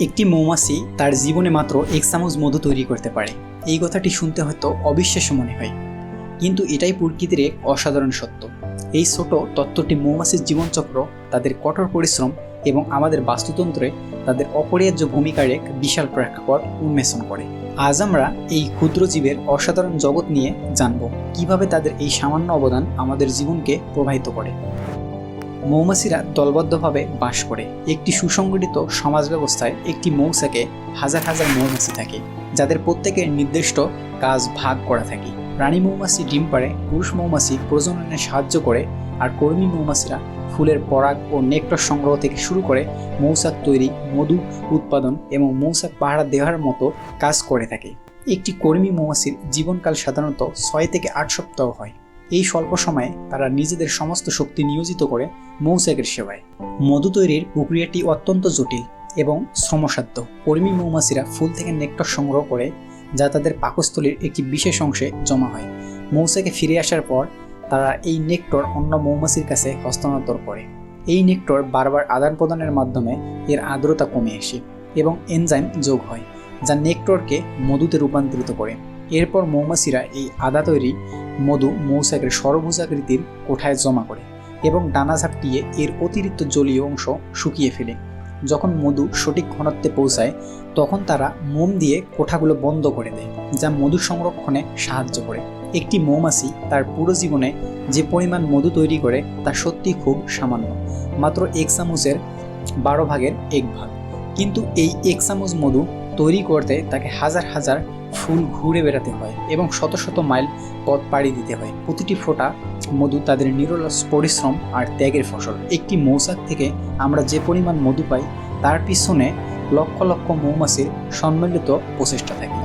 একটি মৌমাছি তার জীবনে মাত্র এক চামচ মধু তৈরি করতে পারে। এই কথাটি শুনতে হয়তো অবিশ্বাস্য মনে হয়। কিন্তু এটাই প্রকৃতির এক অসাধারণ সত্য। এই ছোট তত্ত্বটি মৌমাছির জীবনচক্র, তাদের কঠোর পরিশ্রম এবং আমাদের বাস্তুতন্ত্রে তাদের অপরিহার্য ভূমিকার এক বিশাল প্রেক্ষাপট উন্মেষণ করে। আজ আমরা এই ক্ষুদ্র জীবের অসাধারণ জগৎ নিয়ে জানব কীভাবে তাদের এই সামান্য অবদান আমাদের জীবনকে প্রবাহিত করে। মৌমাছিরা দলবদ্ধভাবে বাস করে। একটি সুসংগঠিত সমাজ ব্যবস্থায় একটি মৌচাকে হাজার হাজার মৌমাছি থাকে, যাদের প্রত্যেকের নির্দিষ্ট কাজ ভাগ করা থাকে। রানী মৌমাছি ডিম পাড়ে, পুরুষ মৌমাছি প্রজননে সাহায্য করে, আর কর্মী মৌমাছিরা ফুলের পরাগ ও নেকটার সংগ্রহ থেকে শুরু করে মৌচাক তৈরি, মধু উৎপাদন এবং মৌচাক পাহারা দেওয়ার মতো কাজ করে থাকে। একটি কর্মী মৌমাছির জীবনকাল সাধারণত ছয় থেকে আট সপ্তাহ হয়। এই স্বল্প সময়ে তারা নিজেদের সমস্ত শক্তি নিয়োজিত করে মৌচাকের সেবায়। মধু তৈরির প্রক্রিয়াটি অত্যন্ত জটিল এবং শ্রমসাধ্য। কর্মী মৌমাছিরা ফুল থেকে নেকটার সংগ্রহ করে, যা তাদের পাকস্থলীর একটি বিশেষ অংশে জমা হয়। মৌচাকে ফিরে আসার পর তারা এই নেকটর অন্য মৌমাছির কাছে হস্তান্তর করে। এই নেকটর বারবার আদান প্রদানের মাধ্যমে এর আর্দ্রতা কমে আসে এবং এনজাইম যোগ হয়, যা নেকটরকে মধুতে রূপান্তরিত করে। এরপর মৌমাছিরা এই আদা তৈরি মধু মৌচাকের সরভুজাকৃতির কোঠায় জমা করে এবং ডানা ঝাপটিয়ে এর অতিরিক্ত জলীয় অংশ শুকিয়ে ফেলে। যখন মধু সঠিক ঘনত্বে পৌঁছায়, তখন তারা মোম দিয়ে কোঠাগুলো বন্ধ করে দেয়, যা মধু সংরক্ষণে সাহায্য করে। একটি মৌমাছি তার পুরো জীবনে যে পরিমাণ মধু তৈরি করে, তা সত্যি খুব সামান্য, মাত্র এক চামচের বারো ভাগের এক ভাগ। কিন্তু এই এক চামচ মধু তৈরি করতে তাকে হাজার হাজার ফুল ঘুরে বেড়াতে হয় এবং শত শত মাইল পথ পাড়ি দিতে হয়। প্রতিটি ফোঁটা মধু তাদের নিরলস পরিশ্রম আর ত্যাগের ফসল। একটি মৌচাক থেকে আমরা যে পরিমাণ মধু পাই, তার পিছনে লক্ষ লক্ষ মৌমাছির সম্মিলিত প্রচেষ্টা থাকে।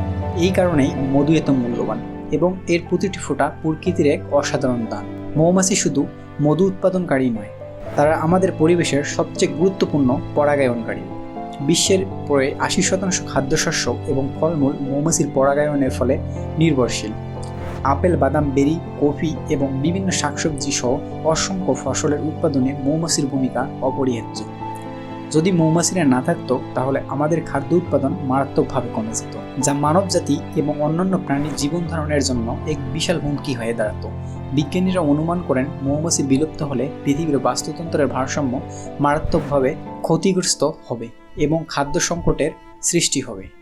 এই কারণেই মধু এত মূল্যবান এবং এর প্রতিটি ফোঁটা প্রকৃতির এক অসাধারণ দান। মৌমাছি শুধু মধু উৎপাদনকারী নয়, তারা আমাদের পরিবেশের সবচেয়ে গুরুত্বপূর্ণ পরাগায়নকারী। বিশ্বের প্রায় আশি শতাংশ খাদ্যশস্য এবং ফলমূল মৌমাছির পরাগায়নের ফলে নির্ভরশীল। আপেল, বাদাম, বেরি, কফি এবং বিভিন্ন শাকসবজি সহ অসংখ্য ফসলের উৎপাদনে মৌমাছির ভূমিকা অপরিহার্য। যদি মৌমাছিরা না থাকতো, তাহলে আমাদের খাদ্য উৎপাদন মারাত্মকভাবে কমে যেত, যা মানবজাতি এবং অন্যান্য প্রাণীর জীবন ধারণের জন্য এক বিশাল হুমকি হয়ে দাঁড়াতো। বিজ্ঞানীরা অনুমান করেন, মৌমাছি বিলুপ্ত হলে পৃথিবীর বাস্তুতন্ত্রের ভারসাম্য মারাত্মকভাবে ক্ষতিগ্রস্ত হবে। এবং খাদ্য সংকটের সৃষ্টি হবে।